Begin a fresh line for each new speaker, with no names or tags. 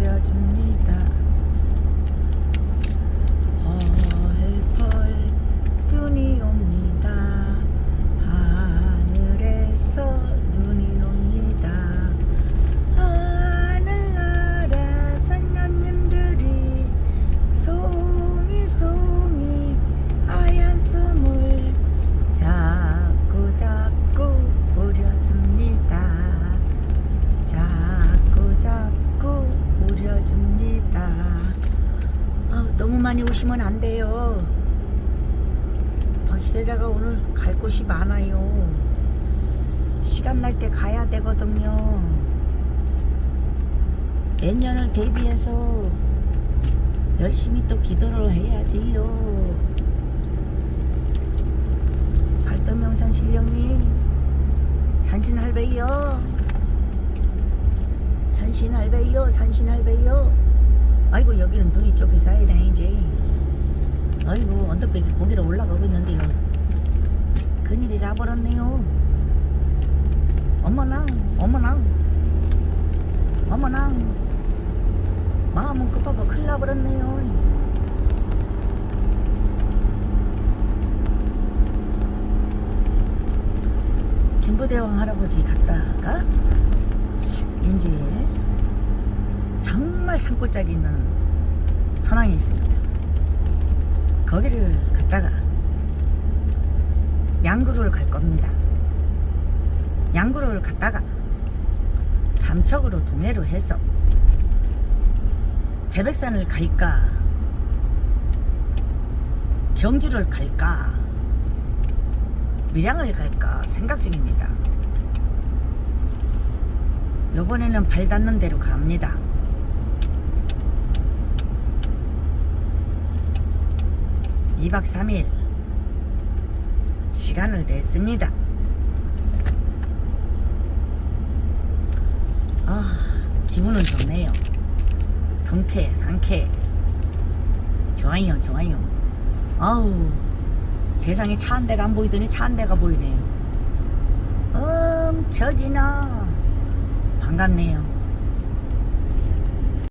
뿌려줍니다. 뿌려줍니다. 아, 너무 많이 오시면 안 돼요. 박시대자가 오늘 갈 곳이 많아요. 시간 날 때 가야 되거든요. 내년을 대비해서 열심히 또 기도를 해야지요. 갈도명산 신령님, 산신할배요. 산신할배요, 산신할배요. 눈이 쪽에 쌓이네 이제. 아이고 언덕배기 고기로 올라가고 있는데요. 큰일이 나버렸네요. 어머나, 어머나, 어머나. 마음은 급하고 큰일 나버렸네요. 김부대왕 할아버지 갔다가 이제 정말 산골짜기 있는 선왕이 있습니다. 거기를 갔다가 양구를 갈 겁니다. 양구를 갔다가 삼척으로 동해로 해서 태백산을 갈까 경주를 갈까 밀양을 갈까 생각 중입니다. 요번에는 발 닿는 대로 갑니다. 이박삼일 시간을 냈습니다. 아, 기분은 좋네요. 통쾌, 상쾌. 좋아요, 좋아요. 아우, 세상에 차 한 대가 안 보이더니 차 한 대가 보이네요. 엄청이나 반갑네요.